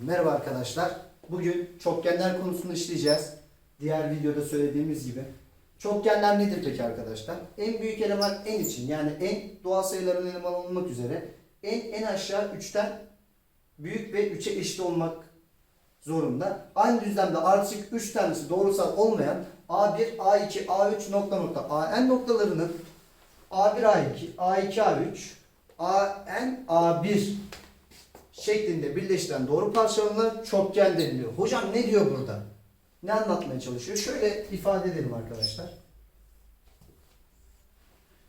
Merhaba arkadaşlar. Bugün çokgenler konusunu işleyeceğiz. Diğer videoda söylediğimiz gibi. Çokgenler nedir peki arkadaşlar? En büyük eleman en için yani en doğal sayıların elemanı olmak üzere en en aşağı 3'ten büyük ve 3'e eşit olmak zorunda. Aynı düzlemde artık 3 tanesi doğrusal olmayan A1, A2, A3 nokta nokta AN noktalarının A1, A2, A2, A3, AN, A1 şeklinde birleştiren doğru parçalarına çokgen deniliyor. Hocam ne diyor burada? Ne anlatmaya çalışıyor? Şöyle ifade edelim arkadaşlar.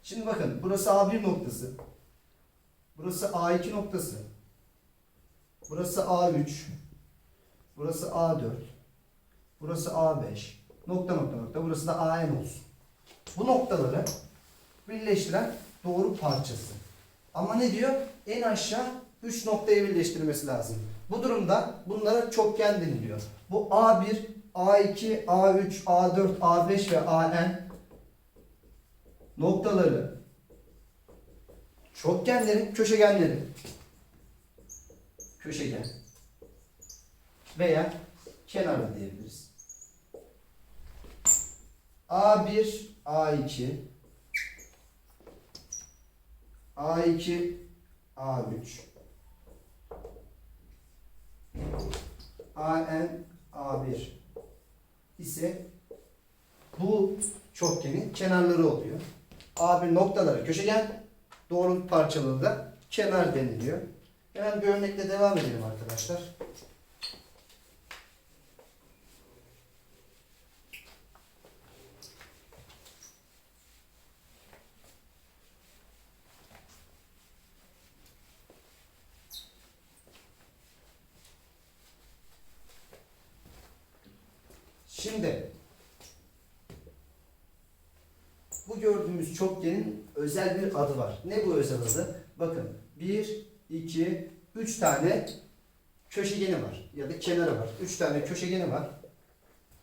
Şimdi bakın burası A1 noktası. Burası A2 noktası. Burası A3. Burası A4. Burası A5. Nokta nokta nokta. Burası da AN olsun. Bu noktaları birleştiren doğru parçası. Ama ne diyor? En aşağı 3 noktayı birleştirmesi lazım. Bu durumda bunlara çokgen deniliyor. Bu A1, A2, A3, A4, A5 ve AN noktaları çokgenlerin köşegenleri köşegen veya kenarı diyebiliriz. A1, A2 A2, A3 AN, A1 ise bu çokgenin kenarları oluyor. A1 noktaları köşegen, doğru parçaları da kenar deniliyor. Hemen bir örnekle devam edelim arkadaşlar. Şimdi bu gördüğümüz çokgenin özel bir adı var. Ne bu özel adı? Bakın 1, 2, 3 tane köşegeni var ya da kenarı var. 3 tane köşegeni var.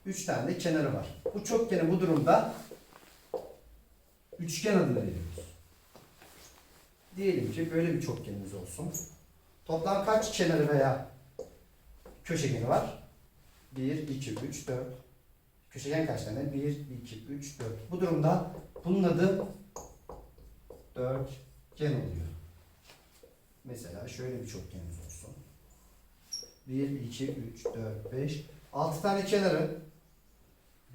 3 tane kenarı var. Bu çokgene bu durumda üçgen adını veriyoruz. Diyelim ki böyle bir çokgenimiz olsun. Toplam kaç kenarı veya köşegeni var? 1, 2, 3, 4. Köşegen kaç tane? 1, 2, 3, 4. Bu durumda bunun adı dörtgen oluyor. Mesela şöyle bir çokgenimiz olsun. 1, 2, 3, 4, 5. 6 tane kenarı.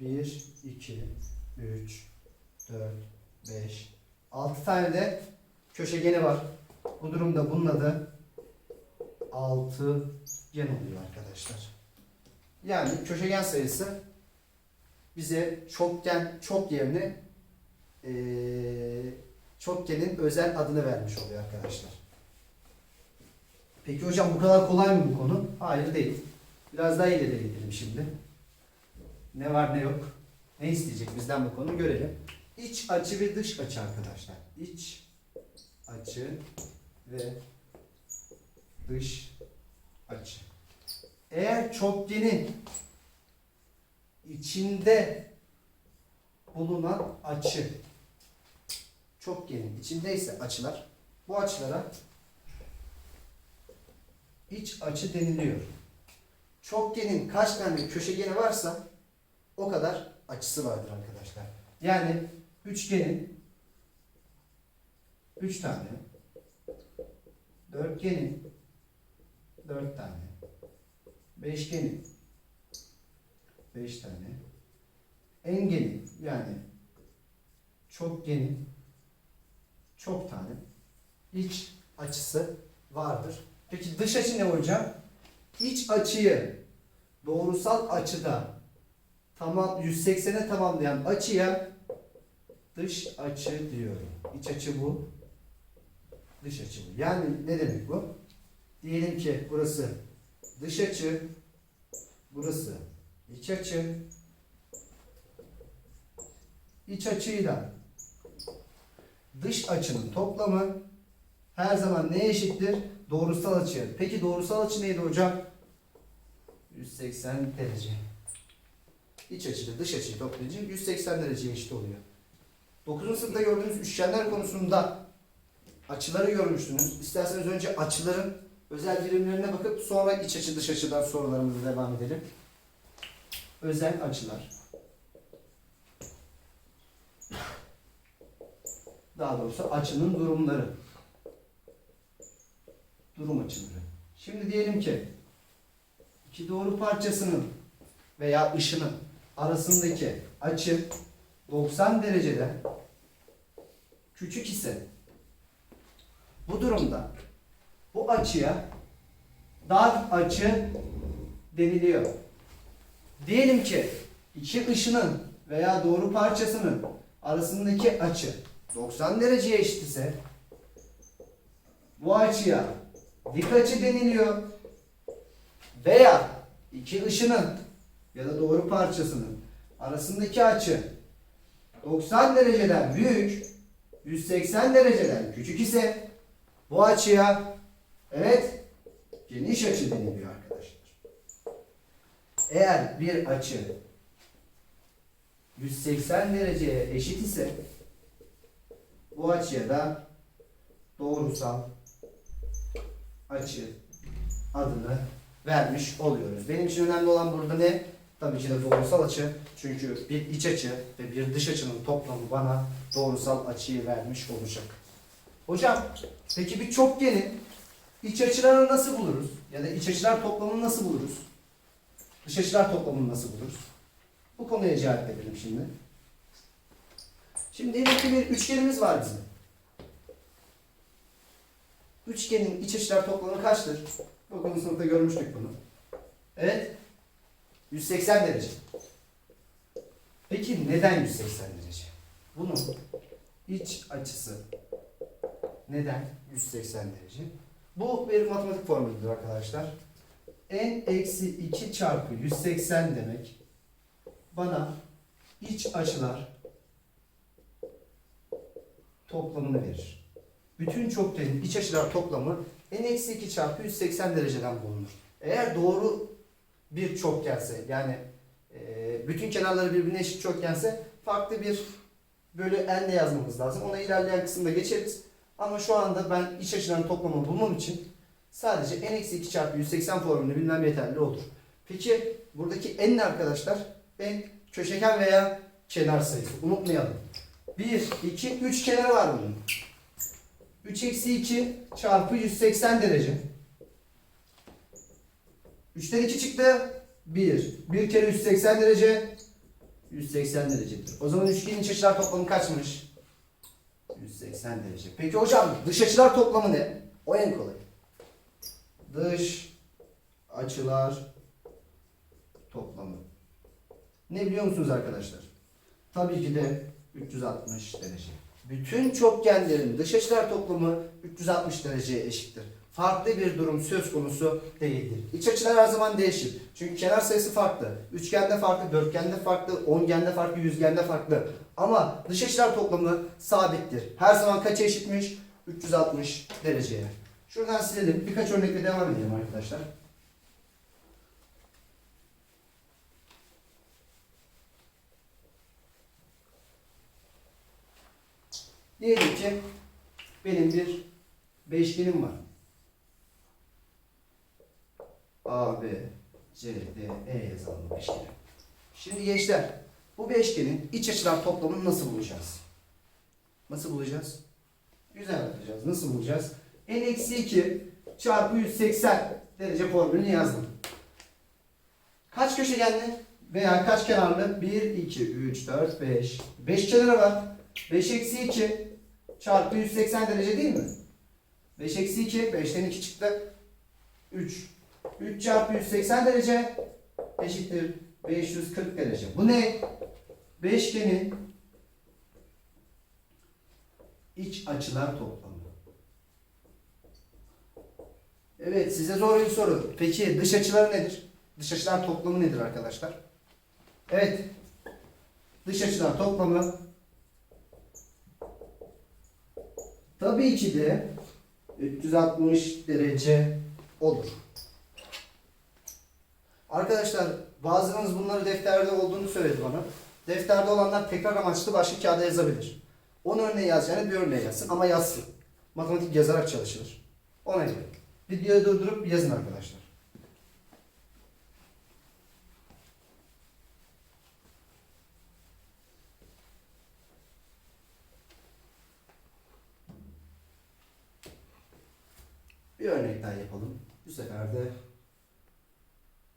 1, 2, 3, 4, 5. 6 tane de köşegeni var. Bu durumda bunun adı altıgen oluyor arkadaşlar. Yani köşegen sayısı bize çokgen çok yerine eee çokgenin özel adını vermiş oluyor arkadaşlar. Peki hocam bu kadar kolay mı bu konu? Hayır değil. Biraz daha ileri gidelim şimdi. Ne var ne yok. Ne isteyecek bizden bu konu görelim. İç açı ve dış açı arkadaşlar. İç açı ve dış açı. Eğer çokgenin içinde bulunan açı çokgenin içindeyse açılar. Bu açılara iç açı deniliyor. Çokgenin kaç tane köşegeni varsa o kadar açısı vardır arkadaşlar. Yani üçgenin 3 tane. Dörtgenin 4 tane. Beşgenin 5 tane. Engelin yani çokgenin çok tane iç açısı vardır. Peki dış açı ne hocam? İç açıyı doğrusal açıda tamam 180'e tamamlayan açıya dış açı diyorum. İç açı bu. Dış açı bu. Yani ne demek bu? Diyelim ki burası dış açı, burası iç açı. İç açıyla dış açının toplamı her zaman neye eşittir? Doğrusal açıya. Peki doğrusal açı neydi hocam? 180 derece. İç açıyla dış açıyı toplayınca 180 dereceye eşit oluyor. 9. sınıfta gördüğünüz üçgenler konusunda açıları görmüştünüz. İsterseniz önce açıların özel birimlerine bakıp sonra iç açı dış açıdan sorularımıza devam edelim. Özel açılar. Daha doğrusu açının durumları. Durum açıları. Şimdi diyelim ki iki doğru parçasının veya ışının arasındaki açı 90 dereceden küçük ise bu durumda bu açıya dar açı deniliyor. Diyelim ki iki ışının veya doğru parçasının arasındaki açı 90 dereceye eşit ise bu açıya dik açı deniliyor. Veya iki ışının ya da doğru parçasının arasındaki açı 90 dereceden büyük, 180 dereceden küçük ise bu açıya evet geniş açı deniliyor arkadaşlar. Eğer bir açı 180 dereceye eşit ise bu açıya da doğrusal açı adını vermiş oluyoruz. Benim için önemli olan burada ne? Tabii ki de doğrusal açı. Çünkü bir iç açı ve bir dış açının toplamı bana doğrusal açıyı vermiş olacak. Hocam, peki bir çokgenin iç açılarını nasıl buluruz? Ya da iç açılar toplamını nasıl buluruz? Dış açılar toplamını nasıl buluruz? Bu konuya cevap verelim şimdi. Şimdi diyelim ki bir üçgenimiz var bizim. Üçgenin iç açılar toplamı kaçtır? Dokuzuncu sınıfta görmüştük bunu. Evet. 180 derece. Peki neden 180 derece? Bunun iç açısı neden 180 derece? Bu bir matematik formülüdür arkadaşlar. n eksi 2 çarpı 180 demek bana iç açılar toplamını verir. Bütün çokgenin iç açılar toplamı n eksi 2 çarpı 180 dereceden bulunur. Eğer doğru bir çokgense yani e, bütün kenarları birbirine eşit çokgense farklı bir bölü n'le yazmamız lazım. Ona ilerleyen kısımda geçeriz. Ama şu anda ben iç açıların toplamını bulmam için sadece n eksi 2 çarpı 180 formülünü bilmem yeterli olur. Peki buradaki n ne arkadaşlar? n köşegen veya kenar sayısı. Unutmayalım. 1, 2, 3 kenarı var bunun. 3 eksi 2 çarpı 180 derece. 3'ten 2 çıktı. 1. 1 kere 180 derece 180 derecedir. O zaman üçgenin iç açılar toplamı kaçmış? 180 derece. Peki hocam dış açılar toplamı ne? O en kolay. Dış açılar toplamı. Ne biliyor musunuz arkadaşlar? Tabii ki de 360 derece. Bütün çokgenlerin dış açılar toplamı 360 dereceye eşittir. Farklı bir durum söz konusu değildir. İç açılar her zaman değişir. Çünkü kenar sayısı farklı. Üçgende farklı, dörtgende farklı, ongende farklı, yüzgende farklı. Ama dış açılar toplamı sabittir. Her zaman kaça eşitmiş? 360 dereceye. Şuradan silelim. Birkaç örnekle devam edelim arkadaşlar. Diyelim ki benim bir beşgenim var. A, B, C, D, E yazalım beşgeni. Şimdi gençler bu beşgenin iç açılar toplamını nasıl bulacağız? Nasıl bulacağız? Güzel bulacağız. Nasıl bulacağız? N eksi 2 çarpı 180 derece formülünü yazdım. Kaç köşegenli veya kaç kenarlı? 1, 2, 3, 4, 5. 5 kenarı var. 5 eksi 2 çarpı 180 derece değil mi? 5 eksi 2, 5'ten 2 çıktı. 3. 3 çarpı 180 derece eşittir 540 derece. Bu ne? Beşgenin iç açılar toplamı. Evet size zor bir soru. Peki dış açıları nedir? Dış açılar toplamı nedir arkadaşlar? Evet. Dış açılar toplamı tabii ki de 360 derece olur. Arkadaşlar bazılarınız bunları defterde olduğunu söyledi bana. Defterde olanlar tekrar amaçlı başka kağıda yazabilir. 10 örneği yazacağını bir örneği yazsın ama yazsın. Matematik yazarak çalışılır. Ona göre. Videoyu durdurup yazın arkadaşlar. Bir örnek daha yapalım. Bu sefer de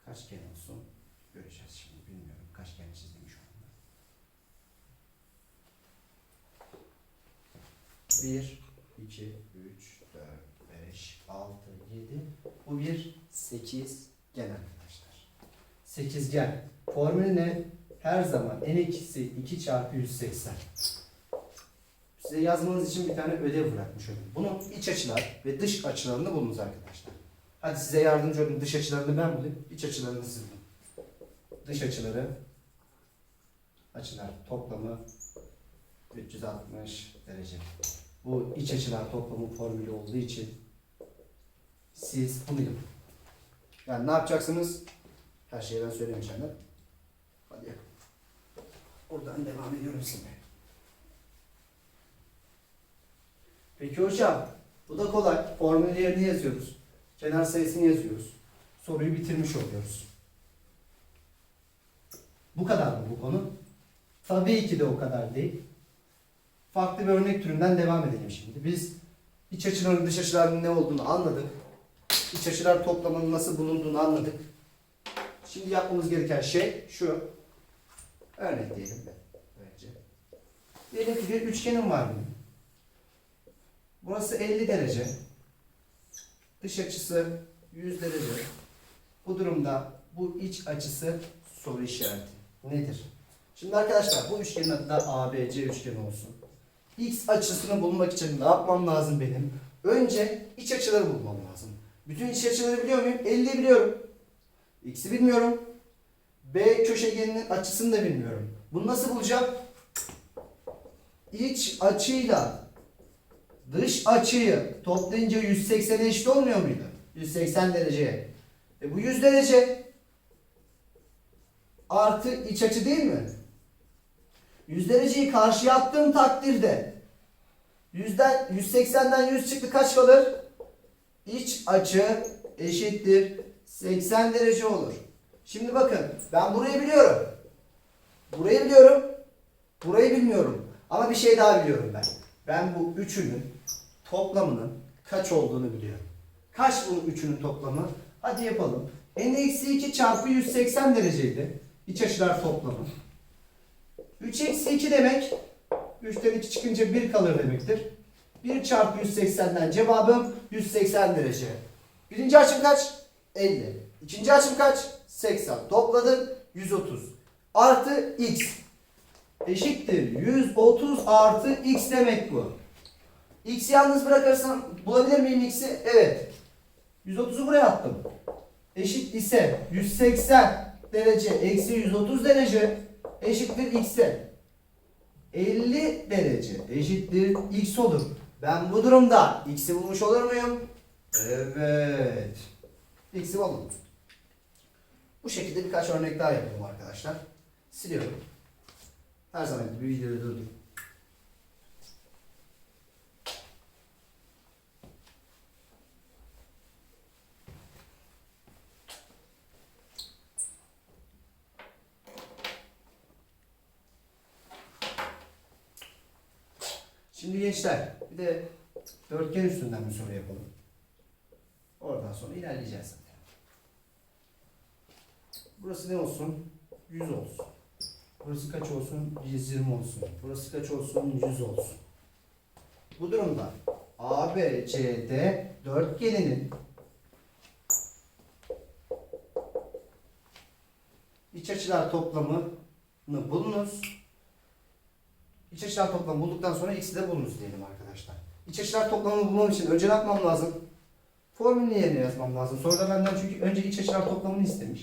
kaç gen olsun göreceğiz şimdi. Bilmiyorum kaç gen çizdim şu anda. 1, 2, 3, 4, 5, 6, 7. Bu bir 8 gen arkadaşlar. 8 gen. Formülü ne? Her zaman n eksi 2 çarpı 180. Size yazmanız için bir tane ödev bırakmış olayım. Bunun iç açılar ve dış açılarını bulunuz arkadaşlar. Hadi size yardımcı olayım. Dış açılarını ben bulayım. İç açılarını siz bulun. Dış açıları açılar toplamı 360 derece. Bu iç açılar toplamı formülü olduğu için siz bunu yapın. Yani ne yapacaksınız? Her şeyi ben söylemeyeceğim. Hadi yapın. Buradan devam ediyorum şimdi. Peki hocam, bu da kolay. Formülü yerine yazıyoruz. Kenar sayısını yazıyoruz. Soruyu bitirmiş oluyoruz. Bu kadar mı bu konu? Tabii ki de o kadar değil. Farklı bir örnek türünden devam edelim şimdi. Biz iç açıların dış açıların ne olduğunu anladık. İç açılar toplamının nasıl bulunduğunu anladık. Şimdi yapmamız gereken şey şu. Örnek diyelim ben. Önce. Diyelim ki bir üçgenim var benim. Burası 50 derece. Dış açısı 100 derece. Bu durumda bu iç açısı soru işareti. Nedir? Şimdi arkadaşlar bu üçgenin adı da ABC üçgeni olsun. X açısını bulmak için ne yapmam lazım benim? Önce iç açıları bulmam lazım. Bütün iç açıları biliyor muyum? 50'yi biliyorum. X'i bilmiyorum. B köşegeninin açısını da bilmiyorum. Bunu nasıl bulacağım? İç açıyla dış açıyı toplayınca 180'e eşit olmuyor muydu? 180 dereceye. E bu 100 derece artı iç açı değil mi? 100 dereceyi karşıya attığım takdirde 100'den 180'den 100 çıktı kaç kalır? İç açı eşittir 80 derece olur. Şimdi bakın ben burayı biliyorum. Burayı biliyorum. Burayı bilmiyorum. Ama bir şey daha biliyorum ben. Ben bu üçünün toplamının kaç olduğunu biliyorum. Kaç bu üçünün toplamı? Hadi yapalım. n-2 çarpı 180 dereceydi. İç açılar toplamı. 3 eksi 2 demek 3'ten 2 çıkınca 1 kalır demektir. 1 çarpı 180'den cevabım 180 derece. Birinci açım kaç? 50. İkinci açım kaç? 80. Topladım 130. Artı x. Eşittir. 130 artı x demek bu. X'i yalnız bırakırsam bulabilir miyim x'i? Evet. 130'u buraya attım. Eşit ise 180 derece eksi 130 derece eşittir x'e. 50 derece eşittir x olur. Ben bu durumda x'i bulmuş olur muyum? Evet. X'i buldum. Bu şekilde birkaç örnek daha yapalım arkadaşlar. Siliyorum. Her zaman gibi videoyu durdum. Şimdi gençler bir de dörtgen üstünden bir soru yapalım. Oradan sonra ilerleyeceğiz zaten. Burası ne olsun? 100 olsun. Burası kaç olsun? 120 olsun. Burası kaç olsun? 100 olsun. Bu durumda ABCD dörtgeninin iç açılar toplamını bulunuz. İç açılar toplamı bulduktan sonra x'i de bulunuz diyelim arkadaşlar. İç açılar toplamını bulmam için önce ne yapmam lazım? Formülünü yerine yazmam lazım. Soruda benden çünkü önce iç açılar toplamını istemiş.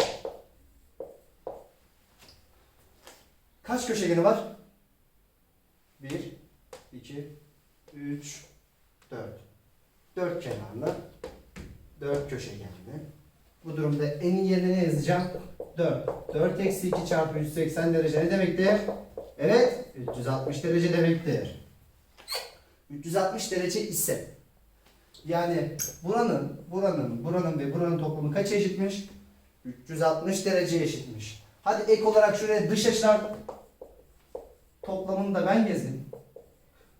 Kaç köşegeni var? 1, 2, 3, 4. 4 kenarlı. 4 köşegenli. Bu durumda en yerine ne yazacağım? 4. 4 eksi 2 çarpı 180 derece ne demektir? Evet, 360 derece demektir. 360 derece ise Yani buranın, buranın, buranın ve buranın toplamı kaça eşitmiş? 360 dereceye eşitmiş. Hadi ek olarak şuraya dış açılar toplamını da ben gezdim.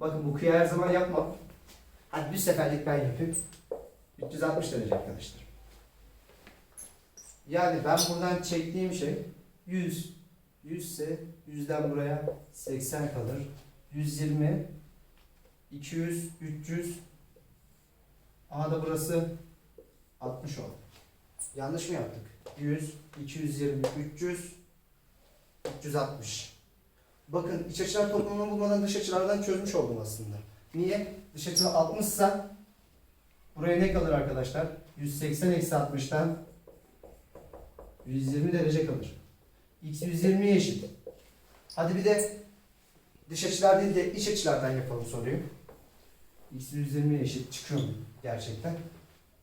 Bakın bu kıya her zaman yapmam. Hadi bir seferlik ben yapayım. 360 derece arkadaşlar. Yani ben buradan çektiğim şey 100. 100 ise 100'den buraya 80 kalır. 120 200 300 Aha da burası 60 oldu. Yanlış mı yaptık? 100 220 300 360 Bakın iç açılar toplamını bulmadan dış açılardan çözmüş oldum aslında. Niye? Dış açı 60 ise buraya ne kalır arkadaşlar? 180 eksi 60'tan 120 derece kalır. X 120'ye eşit. Hadi bir de dış açılar değil de iç açılardan yapalım soruyu. X 120 eşit çıkıyor mu gerçekten?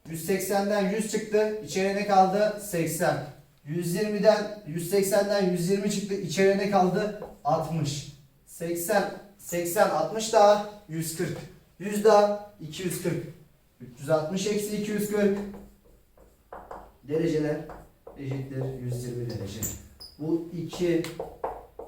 180'den 100 çıktı. İçeriye ne kaldı? 80. 120'den 180'den 120 çıktı. İçeriye ne kaldı? 60. 80 80 60 daha 140. 100 daha 240. 360 eksi 240 dereceler eşittir 120 derece. Bu 2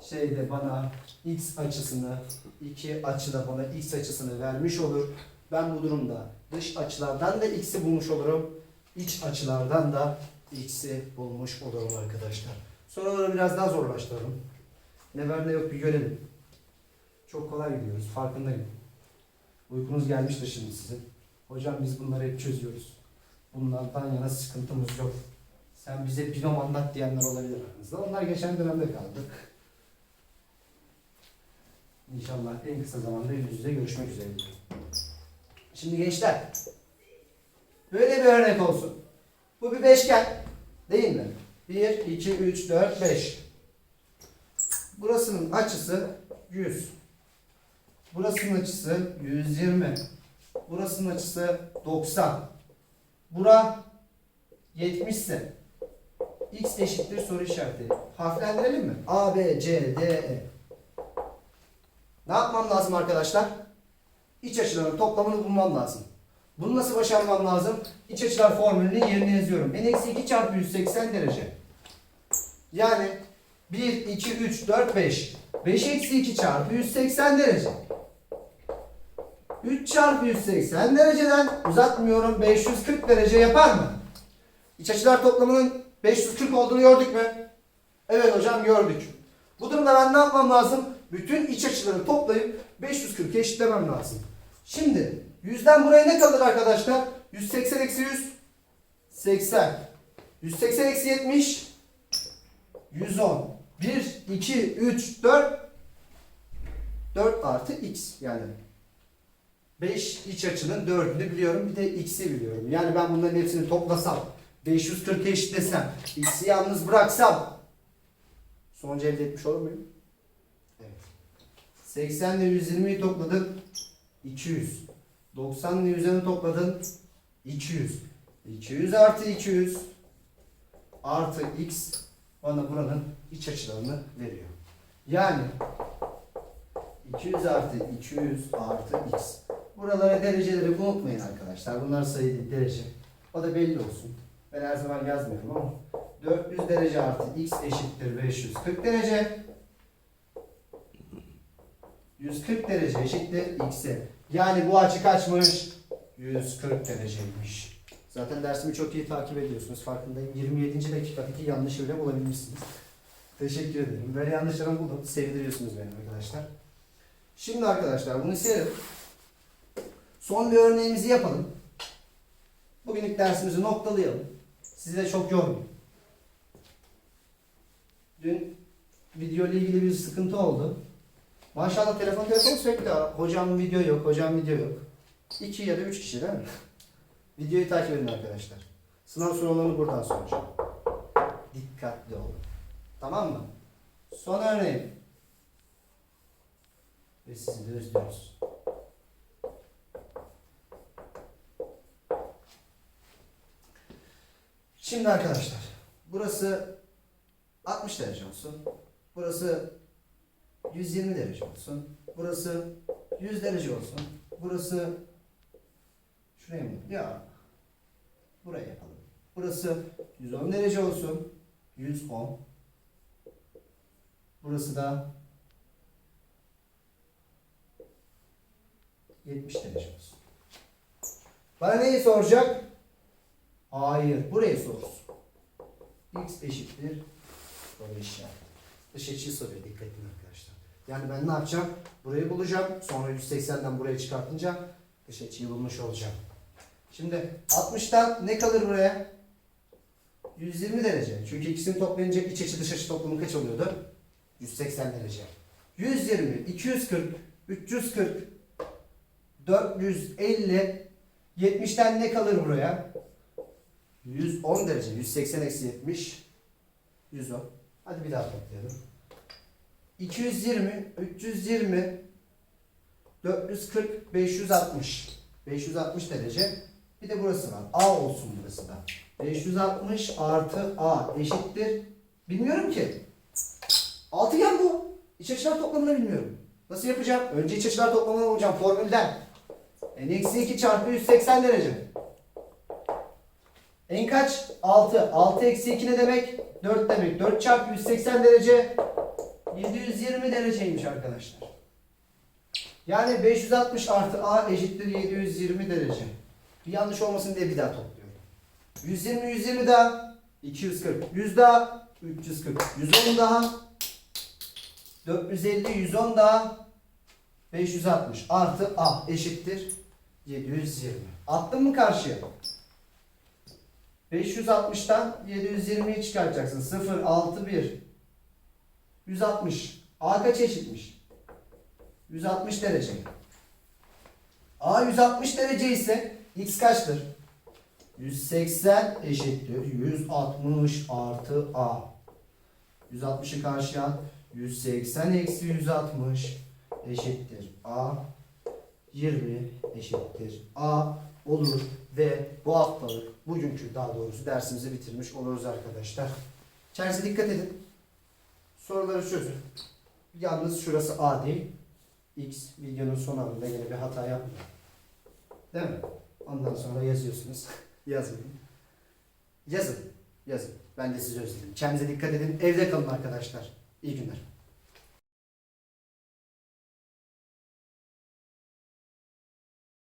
şeyde bana x açısını, iki açı da bana x açısını vermiş olur. Ben bu durumda dış açılardan da x'i bulmuş olurum. İç açılardan da x'i bulmuş olurum arkadaşlar. Soruları biraz daha zorlaştıralım. Ne var ne yok bir görelim. Çok kolay gidiyoruz. Farkındayım. Uykunuz gelmiştir şimdi sizin. Hocam biz bunları hep çözüyoruz. Bunlardan yana sıkıntımız yok. Sen bize binom anlat diyenler olabilir aranızda. Onlar geçen dönemde kaldı. İnşallah en kısa zamanda yüz yüze görüşmek üzere. Şimdi gençler, böyle bir örnek olsun. Bu bir beşgen, değil mi? 1, 2, 3, 4, 5. Burasının açısı 100. Burasının açısı 120. Burasının açısı 90. Bura 70 ise x eşittir soru işareti. Harflendirelim mi? A, B, C, D, E. Ne yapmam lazım arkadaşlar? İç açıların toplamını bulmam lazım. Bunu nasıl başarmam lazım? İç açılar formülünün yerine yazıyorum. n eksi 2 çarpı 180 derece. Yani 1, 2, 3, 4, 5. 5 eksi 2 çarpı 180 derece. 3 çarpı 180 dereceden uzatmıyorum 540 derece yapar mı? İç açılar toplamının 540 olduğunu gördük mü? Evet hocam gördük. Bu durumda ben ne yapmam lazım? Bütün iç açıları toplayıp 540 eşitlemem lazım. Şimdi 100'den buraya ne kalır arkadaşlar? 180 eksi 100 80 180 eksi 70 110 1, 2, 3, 4 4 artı x yani 5 iç açının 4'ünü biliyorum bir de x'i biliyorum. Yani ben bunların hepsini toplasam 540 eşitlesem x'i yalnız bıraksam sonucu elde etmiş olur muyum? Evet. 80 ile 120'yi topladın 200. 90 ile 110'u topladın 200. 200 artı 200 artı x bana buranın iç açılarını veriyor. Yani 200 artı 200 artı x. Buralara dereceleri unutmayın arkadaşlar. Bunlar sayı değil derece. O da belli olsun. Ben her zaman yazmıyorum ama 400 derece artı x eşittir 540 derece. 140 derece eşittir x'e. Yani bu açı kaçmış? 140 dereceymiş. Zaten dersimi çok iyi takip ediyorsunuz. Farkındayım. 27. dakikadaki yanlışı bile bulabilmişsiniz. Teşekkür ederim. Böyle yanlışlarımı buldum. Sevdiriyorsunuz beni arkadaşlar. Şimdi arkadaşlar bunu silelim. Son bir örneğimizi yapalım. Bugünlük dersimizi noktalayalım. Sizi çok yormayayım. Dün video ile ilgili bir sıkıntı oldu. Maşallah telefon telefon sürekli. Hocam video yok, hocam video yok. İki ya da üç kişi değil mi? Videoyu takip edin arkadaşlar. Sınav sorularını buradan soracağım. Dikkatli olun. Tamam mı? Son örneğim. Ve sizi de özlüyoruz. Şimdi arkadaşlar. Burası 60 derece olsun. Burası 120 derece olsun. Burası 100 derece olsun. Burası Şuraya mı? Ya. Buraya yapalım. Burası 110 derece olsun. 110. Burası da 70 derece olsun. Bana neyi soracak? Hayır. Burayı sorsun. X eşittir. Böyle işaret. Dış açıyı soruyor. Dikkat edin arkadaşlar. Yani ben ne yapacağım? Burayı bulacağım. Sonra 180'den buraya çıkartınca dış açıyı bulmuş olacağım. Şimdi 60'tan ne kalır buraya? 120 derece. Çünkü ikisini toplayınca iç açı dış açı toplamı kaç oluyordu? 180 derece. 120, 240, 340, 450, 70'ten ne kalır buraya? 110 derece. 180 eksi 70, 110. Hadi bir daha toplayalım. 220, 320, 440, 560. 560 derece. Bir de burası var. A olsun burası da. 560 artı A eşittir. Bilmiyorum ki. Altıgen bu. İç açılar toplamını bilmiyorum. Nasıl yapacağım? Önce iç açılar toplamını bulacağım formülden. N eksi 2 çarpı 180 derece. N kaç? 6. 6 eksi 2 ne demek? 4 demek. 4 çarpı 180 derece 720 dereceymiş arkadaşlar. Yani 560 artı A eşittir 720 derece. Bir yanlış olmasın diye bir daha topluyorum. 120 120 daha 240. 100 daha 340. 110 daha 450 110 daha 560 artı A eşittir 720. Attın mı karşıya? 560'tan 720'yi çıkartacaksın. 0, 6, 1. 160. A kaç eşitmiş? 160 derece. A 160 derece ise x kaçtır? 180 eşittir. 160 artı A. 160'ı karşıya at. 180 eksi 160 eşittir. A 20 eşittir. A olur ve bu haftalık bugünkü daha doğrusu dersimizi bitirmiş oluruz arkadaşlar. Kendinize dikkat edin. Soruları çözün. Yalnız şurası A değil. X videonun son anında yine bir hata yapmayın. Değil mi? Ondan sonra yazıyorsunuz. Yazmayın. Yazın. Yazın. Ben de sizi özledim. Kendinize dikkat edin. Evde kalın arkadaşlar. İyi günler.